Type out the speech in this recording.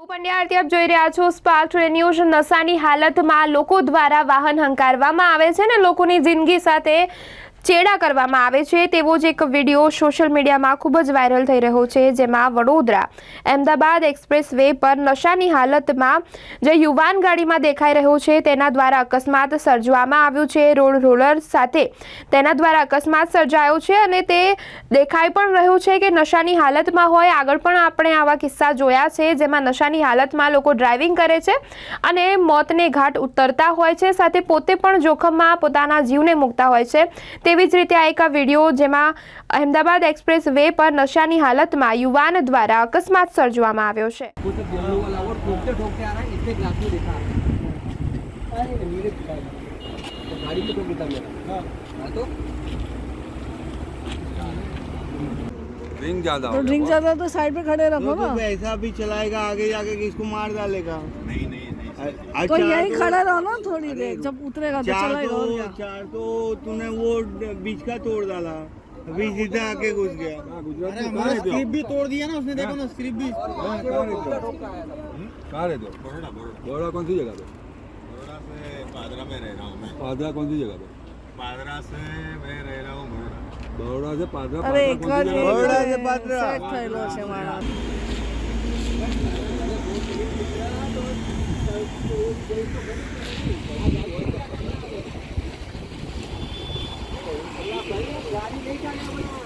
હું પંડ્યા આરતી આપ જોઈ રહ્યા છો. સ્પાર્ક ટુડે ન્યૂઝ નશાની હાલતમાં લોકો દ્વારા વાહન હંકારવામાં આવે છે ને લોકોની જિંદગી સાથે ચેડા કરવામાં આવે છે, તેવો જ એક વીડિયો સોશિયલ મીડિયામાં ખૂબ જ વાયરલ થઈ રહ્યો છે, જેમાં વડોદરા અમદાવાદ એક્સપ્રેસ વે પર નશાની હાલતમાં જે યુવાન ગાડીમાં દેખાઈ રહ્યો છે, તેના દ્વારા અકસ્માત સર્જવામાં આવ્યું છે, રોડ રોલર સાથે તેના દ્વારા અકસ્માત સર્જાયો છે અને તે દેખાઈ પણ રહ્યું છે કે નશાની હાલતમાં હોય, આગળ પણ આપણે આવા કિસ્સા જોયા છે, જેમાં નશાની હાલતમાં લોકો ડ્રાઇવિંગ કરે છે અને મોતને ઘાટ ઉતરતા હોય છે, સાથે પોતે પણ જોખમમાં પોતાના જીવને મૂકતા હોય છે તેવી જ રીતે આ એક આ વિડીયો જેમાં અહેમદાબાદ એક્સપ્રેસ વે પર નશાની હાલતમાં યુવાન દ્વારા અકસ્માત સર્જવામાં આવ્યો છે वो तो येलो वाला और ठोकते ठोकते आ रहा है इससे ग्लास में देखा अरे मेरे तो गाड़ी में ठोक देता मेरा हाँ तो ड्रिंक ज्यादा तो हो ड्रिंक गया ज्यादा तो साइड पे खड़े रखो वो तो ना ऐसा भी चलाएगा आगे जाके किसको मार डालेगा नहीं नहीं नहीं अ- तो अच्छा यही तो खड़ा रहो ना थोड़ी देर जब उतरेगा तो चार चलाएगा और तो क्या चार तो तूने वो ड- बीच का तोड़ डाला अभी सीधा आके घुस गया अरे हमारा स्क्रिप्ट भी तोड़ दिया ना उसने देखो ना स्क्रिप्ट भी कहाँ रहते हो बड़ोड़ा बड़ोड़ा कौन सी जगह पे बड़ोड़ा से पादरा में रह रहा हूँ मैं पादरा कौन सी जगह पे पादरा से मैं रह रहा हूँ बड़ोड़ा बड़ोड़ा से पादरा અરે पादरा એક कौन सी વાર जगह पे? બરોડા છે પાદરા. સેટ થયેલો છે માણસ 啊，你没看到没有？